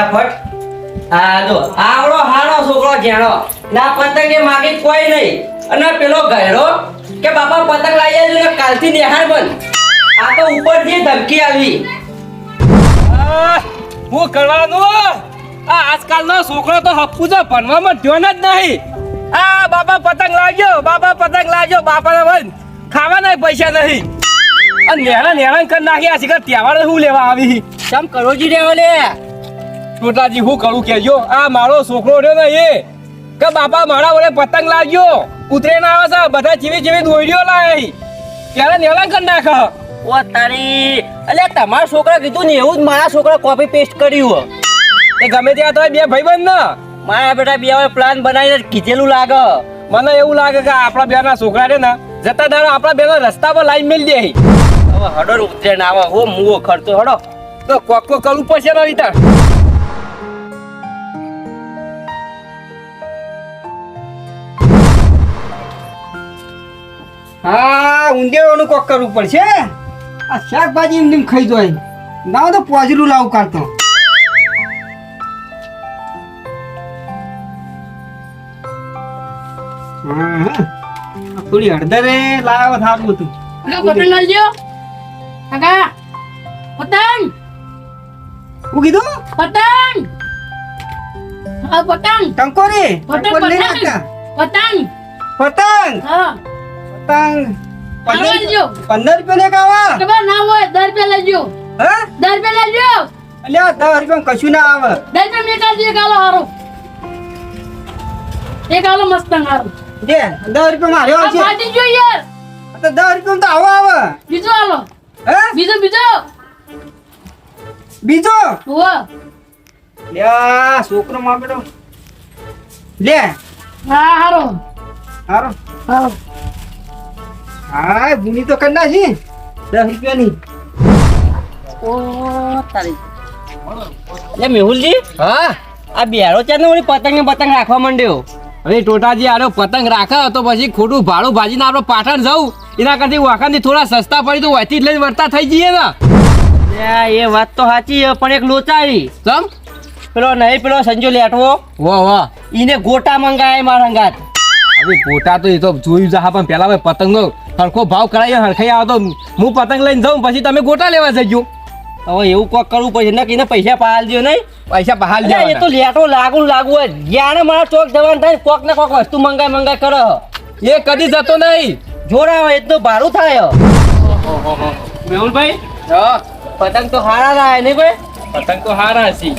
ફટાફટ. આ જો આવડો હારો છોકરો જેણો ના પતંગ એ માગી કોઈ નહીં. અને પેલો ગયડો કે બાપા પતંગ લાવી આવજો ને કાલથી નિહાર બંધ. આ તો ઉપરથી ધમકી આવી હું કરવાનું? આ આજકાલનો છોકરો તો હપ્પુ છે ભણવામાં ધ્યાન જ નહીં. આ બાપા પતંગ લાવજો બાપા પતંગ લાવજો બાપાને ભાઈ ખાવાના પૈસા નહીં. અને નેણા નેણા કરી નાખ્યા છે કે તહેવાર શું લેવા આવી? ચમ કરોજી રહ્યો લે ટોટાજી હું કરું કેજો આ મારો છોકરો રહ્યો ને એ કે બાપા મારા વડે પતંગ લાગ્યો ઉતરે ના આવે છે બધા જીવી જીવી દોડ્યો લાય. ત્યારે નેલા કરી નાખ. ઓ તારી અલે તમારા છોકરા કીધું ને એવું જ મારા છોકરા કોપી પેસ્ટ કર્યું એ ગમે ત્યાં તો બે ભાઈબંધ ને. મારા બેટા બે હવે પ્લાન બનાવીને કીધેલું લાગે. મને એવું લાગે કે આપણા બે ના છોકરા છે ને જતા દાડો આપણા બે રસ્તા પર લાઈન મેલ દે. હવે હડો ઉતરે ના આવે હો મુવો ખર્ચો હડો. તો કોક કોક કરવું પડશે ને ઊંધિયાનું કોક કરવું પડશે આ શાકભાજી એમ ખાઈ દો ના તો પોજરું લાવું કાઢતો. આ થોડી હળદરે લાવ સારું હતું પતંગ લાવજો કાકા પતંગ. કીધું? પતંગ. હા પતંગ. ટંકોરી? પતંગ પતંગ પતંગ. પતંગ? હા. પતંગ. આવો પંદર રૂપિયા ને કાવા ખબર ના હોય દર રૂપિયા લેજો. હા? દર રૂપિયા લેજો. અલ્યા દસ રૂપિયા કશું ના આવે. દર રૂપિયા મેં કાઢી એક આલો હારો. એક આલો મસ્ત હારો. દે દસ રૂપિયા મારે આવશે પાર્ટી જો યાર. તો દસ રૂપિયા તો આવો આવે. બીજો આલો. હે? બીજો બીજો. બીજો? હોવ લે આ છોકરો માગડો. લે. હા હારો. હારો. હારો. હા ભૂની તો કરી નાખી. દસ રૂપિયાની. ઓ તારી. લે મેહુલજી હા? આ બેરો ચાર ને પતંગ ને પતંગ રાખવા માંડ્યો? હવે ટોટાજી આરો પતંગ રાખે તો પછી ખોટું ભાડું ભાજીને આપણે પાટણ જવું. એના કરતી વાંકાથી થોડા સસ્તા પડી તો વહીથી લઈને વર્તા થઈ જઈએ ને. એ વાત તો સાચી પણ એક લોચારી. સમ પેલો નહીં પેલો સંજો લેટવો. વાહ વાહ. ઈને ગોટા મંગાય મારા હંગાત હવે ગોટા તો એ તો જોયું જા પણ પેલા પતંગનો હરખો ભાવ કરાવી હરખાઈ આવો તો હું પતંગ લઈને જાઉં પછી તમે ગોટા લેવા જજો. હવે એવું કોક કરવું પડશે ને કહીને પૈસા પહાલ દો નહીં. પૈસા બહાર જાય એ તો લેટો લાગુ લાગુ હોય. જ્યારે મારા ચોક જવાનું થાય કોક ને કોક વસ્તુ મંગાય મંગાય કરે એ કદી જતો નહીં. જોડા એ એટલું ભારું થાય મેહુલભાઈ? પતંગ તો હારા લાય નહીં ભાઈ. પતંગ તો હારા હશે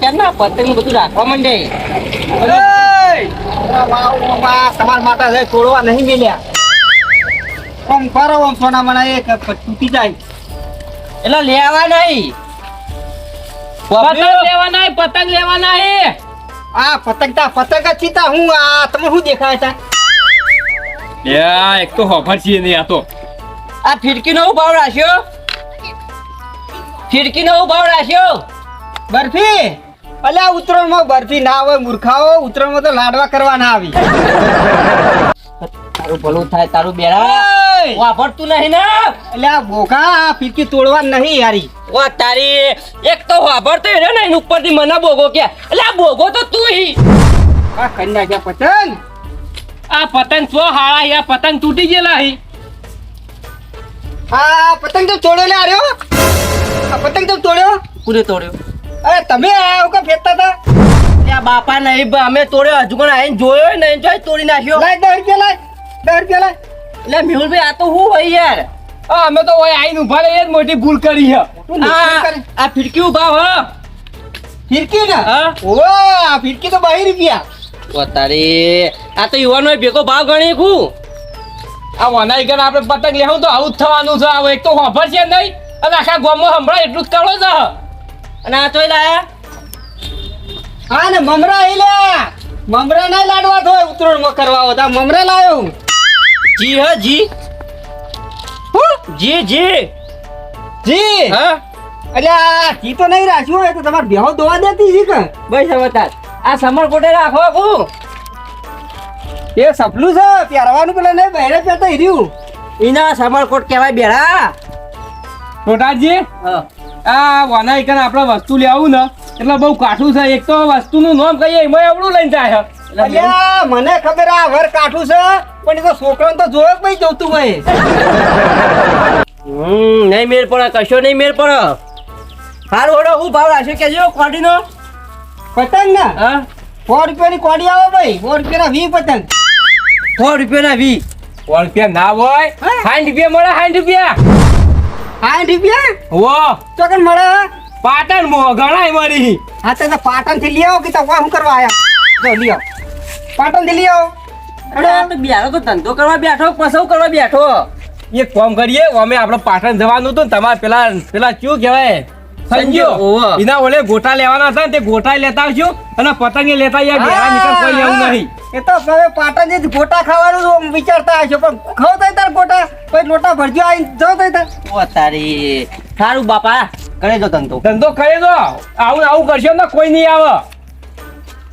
કેમ ના પતંગ બધું રાખવા માંડે. તમારા માટે છોડવા નહીં મિલ્યા. આમ કરો સોના મને એક તૂટી જાય. એટલે લેવા નહીં. પતંગ લેવાના હે, પતંગ લેવાના હે આ પતંગ તા પતંગ જ ચીતા હું આ તમે શું દેખાય તા? યા એક તો હોફર છે નહીં આ તો. આ ફિરકી નો ભાવ રાખ્યો? ફિરકી નો ભાવ રાખ્યો? બરફી અલ્યા ઉત્તરાયણમાં બરફી ના હોય મૂર્ખાઓ ઉત્તરાયણમાં તો લાડવા કરવાના આવી. તારું ભલું થાય તારું બેરા. વાપરતું નહીં ને? એટલે આ ફીરકી તોડવા નહીં યારી. વા તારી એક તો વાપરતો રહ્યો ને એની ઉપરથી મને બોગો કે. એટલે આ બોગો તો તું હી. આ કરી નાખ્યા પતંગ? આ પતંગ છો હાળા યા પતંગ તૂટી ગયેલા હી. આ પતંગ તો તોડ્યો ને આર્યો? આ પતંગ તો તોડ્યો? પૂરે તોડ્યો? અરે તમે આવું કે ફેંકતા હતા? ત્યાં બાપા નહીં અમે તોડ્યો હજુ પણ આઈને જોયો નહીં જોઈ તોડી નાખ્યો. લાય દસ રૂપિયા લાય દસ રૂપિયા લાય. એટલે મેહુલભાઈ આ તો હું હોય યાર? અમે તો હોય આઈને ઊભા રહી એ જ મોટી ભૂલ કરી છે. આ. ફિરકી ઊભા હ. ફિરકી ને? ઓ આ ફિરકી તો બાવીસ રૂપિયા અત્યારે આ તો યુવાનો ભેગો ભાવ ગણી ખું આ વનાઈ ગણ આપણે પતંગ લેવું તો આવું જ થવાનું છે. હવે એક તો હોફર છે નહીં. અને આખા ગામમાં સંભળાય એટલું જ કરો છે. અને આ તોય લાયા? હા ને મમરા એ લે મમરા ના લાડવા થોય ઉતરણમાં કરવા હતા મમરા લાયો જી હ જી. જી જી. જી? હા. અલ્યા જી તો નહીં રાખ્યું હોય તો તમારે બેહો દોવા દેતી છે કે? ભાઈ હવે આ સમર કોટે રાખો આખું એ સપલું છે પહેરવાનું પેલા નહીં બહેરે પહેરતા હિર્યું એના સમરકોટ કહેવાય બેડા ટોટાજી હા. આ વનાઈ ગણ આપણે વસ્તુ લેવું ને એટલે બહુ કાઠું છે. એક તો વસ્તુનું નામ કહીએ એમાં એવડું લઈને જાય. અલ્યા મને ખબર આ વર કાઠું છે પણ એ તો છોકરાને તો જોયો ભાઈ જોતું ભાઈ હમ નહીં મેળ પડે કશો નહીં મેળ પડે. હારું ઓડો હું ભાવ રાખ્યો કેજો કોડીનો? પતંગ ને? હા? સો રૂપિયાની કોડી આવે ભાઈ સો રૂપિયાના વી પતંગ. સો રૂપિયાના વી? સો રૂપિયા ના હોય? સાઠ રૂપિયા મળે સાઠ રૂપિયા. સાઠ રૂપિયા વો તો કન મળે પાટણ મો ઘણાય મળી હા તો પાટણથી લઈ આવો કે તો શું કરવા આયા? જો લઈ આવો. પાટણથી લઈ આવો. અરે આ તો ધંધો કરવા બેઠો પસવ કરવા બેઠો. એક કામ કરીએ અમે આપણે પાટણ જવાનું હતું ને તમારે પેલા પેલા શું કહેવાય? ઓવે. એના ઓલે ગોટા લેવાના હતા ને તે ગોટા લેતા આવશું અને પતંગે લેતા યાર ઘેરા નીકળ કોઈ લેવું નહીં. એ તો હવે પાટણ જે ગોટા ખાવાનું વિચારતા હશો પણ ખાવ તો તાર ગોટા. કોઈ લોટા ભરજો આવી જો તો તાર. ઓ તારી. સારું બાપા કરે જો ધંધો. ધંધો કરી દો. આવું આવું કરશો ને કોઈ નહીં આવે.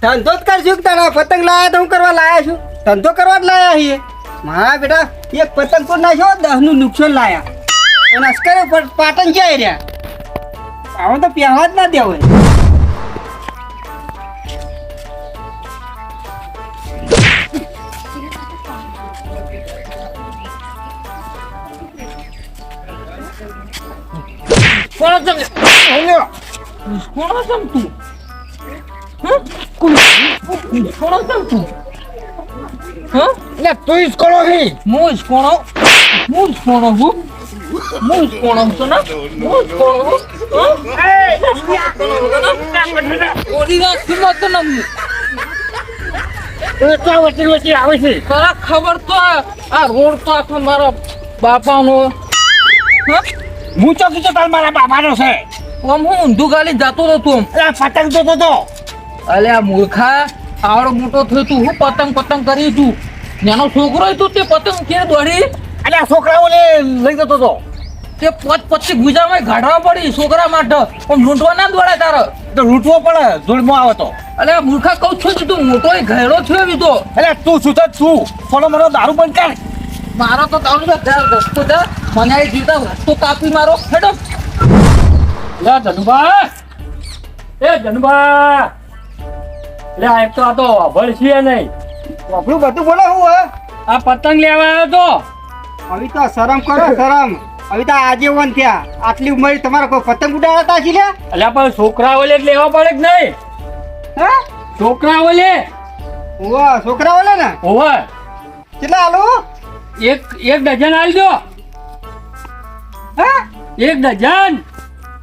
ધંધો જ કરશું કે તારા પતંગ લાયા તો હું કરવા લાયા છું? ધંધો કરવા જ લાયા છીએ. મારા બેટા એક પતંગ તો નાખ્યો દસનું નુકસાન લાયા. અને અસ્કરે પાટણ જાય રહ્યા? આવો તો પહેવા જ ના દેવો કોણ તમે? કોણ તમ તું? હં? કોણ? તમ તું? હં? લે તું જ કોણો હું જ કોણો હું? જ કોણો હું? હું જ કોણો છું ને હું જ કોણો હું? તો ખબર તો આ રોડ તો આખો મારા તો તાર મારા બાપાનો છે આમ હું ઊંધું ગાલી જતો હતો તું પતંગ તો આ મૂર્ખા આવડો મોટો થયો તું હું પતંગ પતંગ કરી તું નાનો છોકરો હતો તે પતંગ કે દોડી અલ્યા છોકરાઓને લઈ જતો તો તે પોત પછી ગુજામાં ગાઢવા પડી છોકરા માટે. પણ લૂંટવા ના દોડે તારે. તો લૂંટવો પડે ધૂળમાં આવે તો. અલે આ મૂર્ખા કહું છું કે તું મોટો એ ઘેડો થયો બીજો એટલે તું શું થત તું. થોડો મને દારૂ બંધ કર. મારો તો તારું તો ઘર રસ્તો છે. મને એ જીવતા રસ્તો કાપી મારો. હેડો. લે જનુભા. એ જનુભા. લે આ એક તો આ તો અભળ છે નહીં. આપણું બધું બોલો હું હે? આ પતંગ લેવા આવ્યો તો. હવે તો શરમ કરો શરમ. હવે તો આજીવન થયા. આટલી ઉંમરે તમારા કોઈ પતંગ ઉડાડતા છે લે અલ્યા પણ છોકરાઓ લે લેવા પડે કે નહીં? હે? છોકરાઓ ઓલે? ઓવા છોકરાઓ લે ને? ઓવે. કેટલા આલો? એક એક ડઝન આલજો હે? એક ડઝન.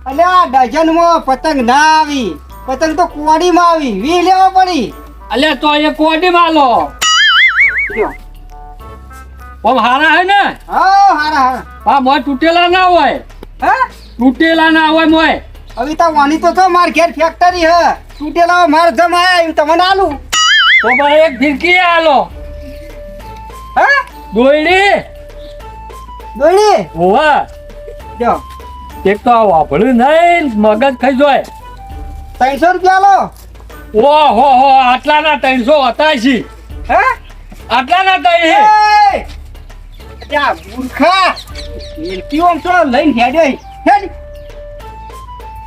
અલ્યા ડઝનમાં પતંગ ના આવી. પતંગ તો કોડી માં આવી. વી લેવા પડી. અલ્યા તો એ કોડી આલો. લ્યો. ઓમ હારા હે ને? હા હારા હારા. હા મોય તૂટેલા ના હોય. હે? તૂટેલા ના હોય મોય. હવે તો વાની તો છો માર ઘેર ફેક્ટરી હે. તૂટેલા માર જમ આયા એમ તમને આલું? તો ભાઈ એક ફિરકી આલો. હે? દોયડી? દોડી ઓવા જો. એક તો આ વાપર્યું નહીં મગજ ખાઈ જોય. ત્રણસો રૂપિયા આલો. ઓ હો હો આટલાના ત્રણસો હતા છે. હે? આટલાના ત્રણ મૂર્ખા! મિલકી ઓમ તો લઈને હેડે. હેડ.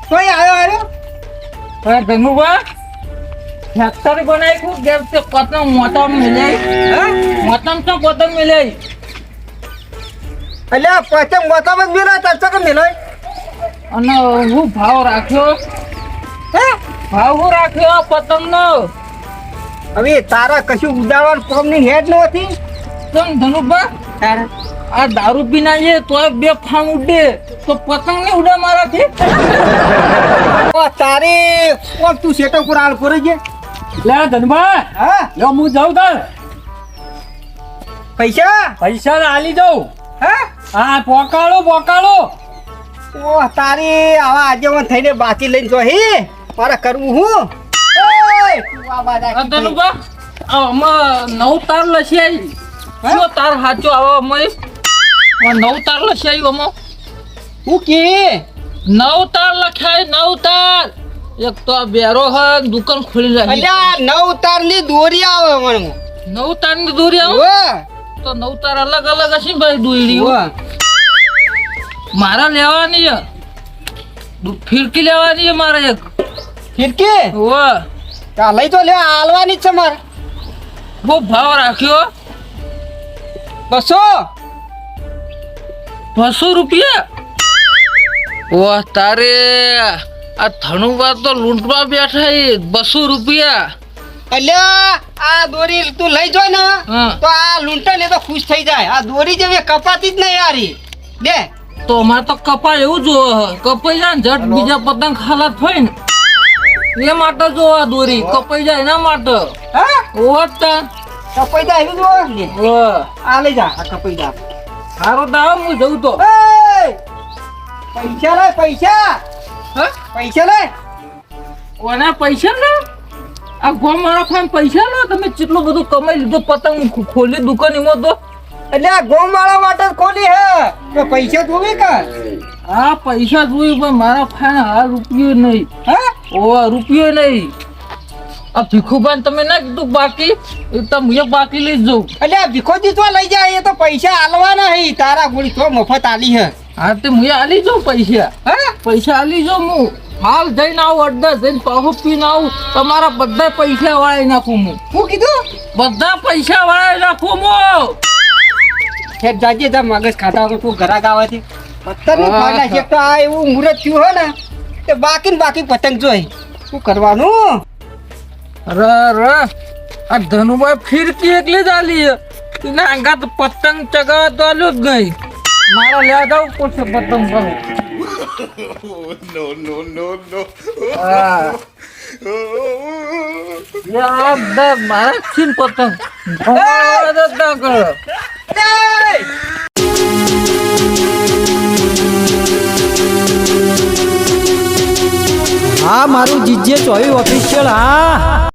કોઈ આવ્યો આવ્યો અરે ધનુભા ફેક્ટરી બનાવી કે તે પતંગ મોટા મિલે. હે? તો પતંગ મિલે. અલ્યા પતંગ મોતામાં જ મિલે ચારસો કે મિલે? અને હું ભાવ રાખ્યો. હે? ભાવ હું રાખ્યો પતંગનો. હવે તારા કશું કોમની હેડ નહોતી? તમ ધનુભા? આ દારૂ પીના છે તો બે ફામ ઉડે. તો પતંગ ને ઉડે મારાથી? ઓ તારે ઓ તું સેટો પર આલ કરે છે? લે ધનભા હા? લો હું જાઉં તાર. પૈસા? પૈસા આલી દઉં. હે? હા પોકાળો પોકાળો. ઓ તારી આવા આજે થઈને બાકી લઈને જો હી. મારે કરવું હું. ઓય, ધનુભા આમાં નવ તાર લસિયાઈ શું તાર હાચો આવો અમે નવ તાર લસિયાઈ આમાં હું કે? નવતાર લખાય નવતાર. એક તો આ બેરો હ દુકાન ખોલી રહી અલ્યા નવતારની દોરી આવે મને. નવતારની દોરી આવે? તો નવતાર અલગ અલગ હશે ભાઈ દોરી. મારા લેવાની છે. ફિરકી લેવાની છે મારે એક. ફિરકી? ઓ લઈ તો લ્યો હાલવાની જ છે મારે. બહુ ભાવ રાખ્યો બસો? બસો રૂપિયા? વાહ તારે આ ધનુબા તો લૂંટવા બેઠા એ બસો રૂપિયા. અલ્યા આ દોરી તું લઈ જો ને. તો આ લૂંટે ને તો ખુશ થઈ જાય. આ દોરી જેવી કપાતી જ નહીં યારી દે તો અમારે તો કપાય એવું જો કપાઈ જાય ને જટ બીજા પતંગ હાલત હોય ને એ માટે જો આ દોરી કપાઈ જાય એના માટે. હા? કપાઈ જાય એવું જો? આ લઈ જા આ કપાઈ જા. હારો દાવ હું જઉં તો! પૈસા લે પૈસા! હા? પૈસા લે! ઓના પૈસા લે? આ ગોમ મારા ખાન પૈસા લે? તમે કેટલું બધું કમાઈ લીધું? પતંગ ખોલી દુકાન એમાં તો? એટલે આ ગોમ વાળા માટે ખોલી હે. તો પૈસા જોવી કા? હા પૈસા જોયું પણ મારા ફાન આ રૂપિયો નહીં. હા? ઓ રૂપિયો નહીં. આ ભીખુભાઈ તમે ના કીધું બાકી તમે બાકી લઈ જવું એટલે આ જીતવા તો લઈ જાય એ તો પૈસા આલવાના હે તારા ગોળી તો મફત આલી હે. હા તે હું આલી જાઉં પૈસા. હે? પૈસા આલી જાઉં હું. હાલ જઈને આવું અડધા જઈને પાહો પીને આવું. તમારા બધા પૈસા વાળી નાખું હું. શું કીધું? બધા પૈસા વાળી નાખું હું. હે જાજે જા મગજ ખાતા વગર તું ઘરા ગાવાથી પતંગ ફાડા છે તો આ એવું મુહૂર્ત થયું હોય ને તે બાકી ને બાકી પતંગ જોઈ. શું કરવાનું? ર ર આ ધનુભાઈ ફિરકી એકલી જ આલી. એના અંગાત પતંગ ચગાવવા તો આલ્યો જ નહીં મારે લેવા જવું પડશે પતંગ પર હા. લે આ બધા મારા જ છે ને પતંગ ના. હા મારું જીજે ચોવી ઓફિશિયલ હા